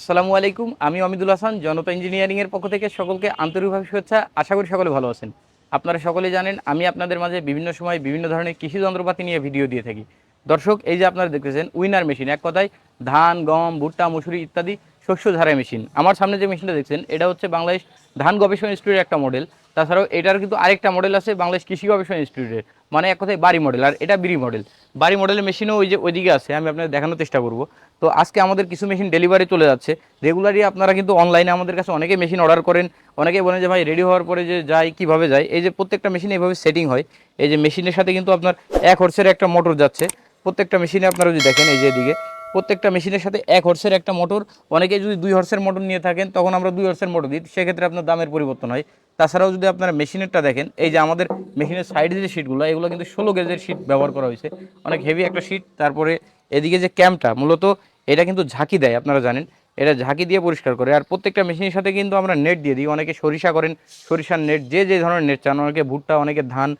আসসালামু আলাইকুম, আমি অমিদুল হাসান, জনতা ইঞ্জিনিয়ারিংয়ের পক্ষ থেকে সকলকে আন্তরিকভাবে শুভেচ্ছা। আশা করি সকলে ভালো আছেন। আপনারা সকলে জানেন, আমি আপনাদের মাঝে বিভিন্ন সময় বিভিন্ন ধরনের কৃষি যন্ত্রপাতি নিয়ে ভিডিও দিয়ে থাকি। দর্শক, এই যে আপনারা দেখতেছেন উইনার মেশিন এক কথায় ধান, গম, ভুট্টা, মুসুরি ইত্যাদি শস্য ঝাড়াই মেশিন। আমার সামনে যে মেশিনটা দেখছেন, এটা হচ্ছে বাংলাদেশ ধান গবেষণা ইনস্টিটিউটের একটা মডেল। তাছাড়াও এটার কিন্তু আরেকটা মডেল আছে বাংলাদেশ কৃষি গবেষণা ইনস্টিটিউটের মানে এক কথায় বাড়ি মডেল, আর এটা বিড়ি মডেল। বাড়ি মডেলের মেশিনও ওই যে ওইদিকে আছে, আমি আপনাদের দেখানোর চেষ্টা করব। তো আজকে আমাদের কিছু মেশিন ডেলিভারি চলে যাচ্ছে। রেগুলারই আপনারা কিন্তু অনলাইনে আমাদের কাছে অনেকে মেশিন অর্ডার করেন, অনেকে বলেন যে ভাই রেডি হওয়ার পরে যে যাই, কীভাবে যায় এই যে প্রত্যেকটা মেশিন এইভাবে সেটিং হয়। এই যে মেশিনের সাথে কিন্তু আপনার এক হর্সের একটা মোটর যাচ্ছে। প্রত্যেকটা মেশিনে আপনারা যদি দেখেন, এই যে এদিকে প্রত্যেকটা মেশিনের সাথে এক হর্সের একটা মোটর অনেকে যদি দুই হর্সের মোটর নিয়ে থাকেন, তখন আমরা দুই হর্সের মোটর দিই। সেক্ষেত্রে আপনার দামের পরিবর্তন হয়। তাছাড়াও যদি আপনারা মেশিনেরটা দেখেন, এই যে আমাদের মেশিনের সাইডে যে শিটগুলো এগুলো কিন্তু ষোলো গেজের শিট ব্যবহার করা হয়েছে। অনেক হেভি একটা শিট তারপরে এদিকে যে ক্যাম্পটা মূলত এটা কিন্তু ঝাঁকি দেয়, আপনারা জানেন। এটা ঝাঁকি দিয়ে পরিষ্কার করে। আর প্রত্যেকটা মেশিনের সাথে কিন্তু আমরা নেট দিয়ে দিই। অনেকে সরিষা করেন, সরিষার নেট যে যে ধরনের নেট চান, অনেকে ভুট্টা, অনেকে ধান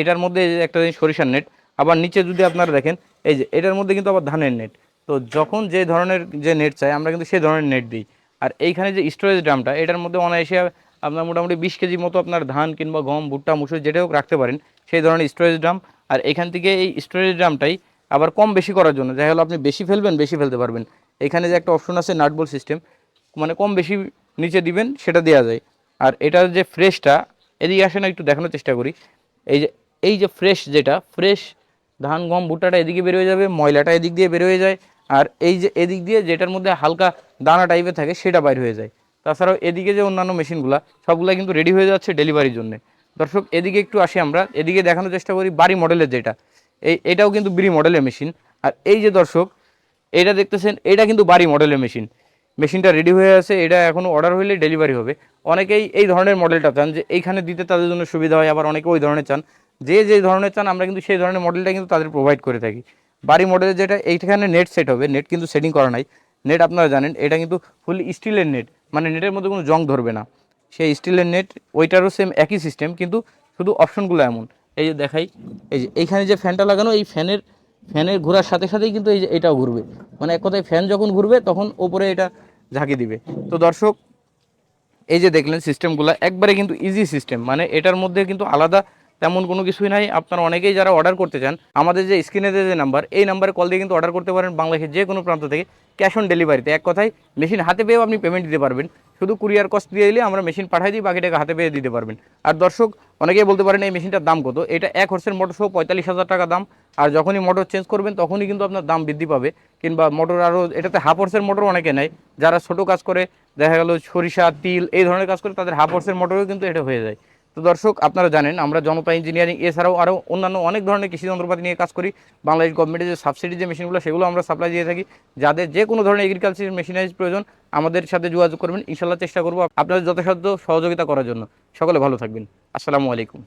এটার মধ্যে একটা জিনিস সরিষার নেট আবার নিচে যদি আপনারা দেখেন, এই যে এটার মধ্যে কিন্তু আবার ধানের নেট তো যখন যে ধরনের যে নেট চাই, আমরা কিন্তু সেই ধরনের নেট দিই। আর এইখানে যে স্টোরেজ ড্রামটা এটার মধ্যে অনায়াসে আপনার মোটামুটি বিশ কেজি মতো আপনার ধান কিংবা গম, ভুট্টা, মুসুর যেটা হোক রাখতে পারেন, সেই ধরনের স্টোরেজ ড্রাম আর এখান থেকে এই স্টোরেজ ড্রামটাই আবার কম বেশি করার জন্য, দেখা গেলো আপনি বেশি ফেলবেন, বেশি ফেলতে পারবেন। এখানে যে একটা অপশন আছে নাটবল সিস্টেম মানে কম বেশি নিচে দিবেন, সেটা দেওয়া যায়। আর এটার যে ফ্রেশটা এদিকে আসে না একটু দেখানোর চেষ্টা করি। এই যে এই যে ফ্রেশ যেটা ফ্রেশ ধান, গম, ভুট্টাটা এদিকে বেরোয় যাবে, ময়লাটা এদিক দিয়ে বেরোয় যায়। আর এই যে এদিক দিয়ে যেটার মধ্যে হালকা দানা টাইপের থাকে, সেটা বাইর হয়ে যায়। তাছাড়াও এদিকে যে অন্যান্য মেশিনগুলো, সবগুলো কিন্তু রেডি হয়ে যাচ্ছে ডেলিভারির জন্য। দর্শক, এদিকে একটু আসি আমরা। এদিকে দেখানোর চেষ্টা করি বাড়ি মডেলের যেটা। এই, এটাও কিন্তু বিড়ি মডেলের মেশিন আর এই যে দর্শক, এটা দেখতেছেন, এটা কিন্তু বাড়ি মডেলের মেশিন মেশিনটা রেডি হয়ে আছে, এটা এখনও অর্ডার হইলে ডেলিভারি হবে। অনেকেই এই ধরনের মডেলটা চান যে এইখানে দিতে তাদের জন্য সুবিধা হয়, আবার অনেকে ওই ধরনের চান। যে যে ধরনের চান, আমরা কিন্তু সেই ধরনের মডেলটা কিন্তু তাদের প্রোভাইড করে থাকি। বাড়ি মডেলের যেটা, এইখানে নেট সেট হবে নেট কিন্তু সেটিং করা নাই। নেট আপনারা জানেন, এটা কিন্তু ফুল স্টিলের নেট মানে নেটের মধ্যে কোনো জং ধরবে না। সেই স্টিলের নেট ওইটারও সেম একই সিস্টেম কিন্তু শুধু অপশনগুলো এমন। এই যে দেখাই, এই যে এইখানে যে ফ্যানটা লাগানো, এই ফ্যানের ফ্যানের ঘোরার সাথে সাথেই কিন্তু এই যে এটাও ঘুরবে। মানে এক কথায় ফ্যান যখন ঘুরবে, তখন ওপরে এটা ঝাঁকি দিবে। তো দর্শক, এই যে দেখলেন সিস্টেমগুলো একবারে কিন্তু ইজি সিস্টেম মানে এটার মধ্যে কিন্তু আলাদা তেমন কোনো কিছুই নাই। আপনারা অনেকেই যারা অর্ডার করতে চান, আমাদের যে স্ক্রিনে যে নাম্বার এই নাম্বারে কল দিয়ে কিন্তু অর্ডার করতে পারেন বাংলাদেশের যে কোনো প্রান্ত থেকে। ক্যাশ অন ডেলিভারিতে এক কথায় মেশিন হাতে পেয়েও আপনি পেমেন্ট দিতে পারবেন। শুধু কুরিয়ার কস্ট দিয়ে দিলে আমরা মেশিন পাঠিয়ে দিই, বাকি টাকা হাতে পেয়ে দিতে পারবেন। আর দর্শক, অনেকেই বলতে পারেন এই মেশিনটার দাম কত? এটা এক হর্সের মোটর সহ পঁয়তাল্লিশ হাজার টাকা দাম। আর যখনই মোটর চেঞ্জ করবেন, তখনই কিন্তু আপনার দাম বৃদ্ধি পাবে। কিংবা মোটর আরও এটাতে হাফ হর্সের মোটর অনেকে নেয়। যারা ছোটো কাজ করে, দেখা গেল সরিষা, তিল, এই ধরনের কাজ করে, তাদের হাফ হর্সের মোটরও কিন্তু এটা হয়ে যায়। তো দর্শক, আপনারা জানেন, আমরা জনতা ইঞ্জিনিয়ারিং এছাড়াও আরও অন্যান্য অনেক ধরনের কৃষি যন্ত্রপাতি নিয়ে কাজ করি। বাংলাদেশ গভর্নমেন্টের যে সাবসিডি যে মেশিনগুলো সেগুলো আমরা সাপ্লাই দিয়ে থাকি। যাদের যে কোনো ধরনের এগ্রিকালচার মেশিনারিজ প্রয়োজন, আমাদের সাথে যোগাযোগ করবেন। ইনশাল্লাহ চেষ্টা করব আপনাদের যথাসাধ্য সহযোগিতা করার জন্য। সকলে ভালো থাকবেন। আসসালামু আলাইকুম।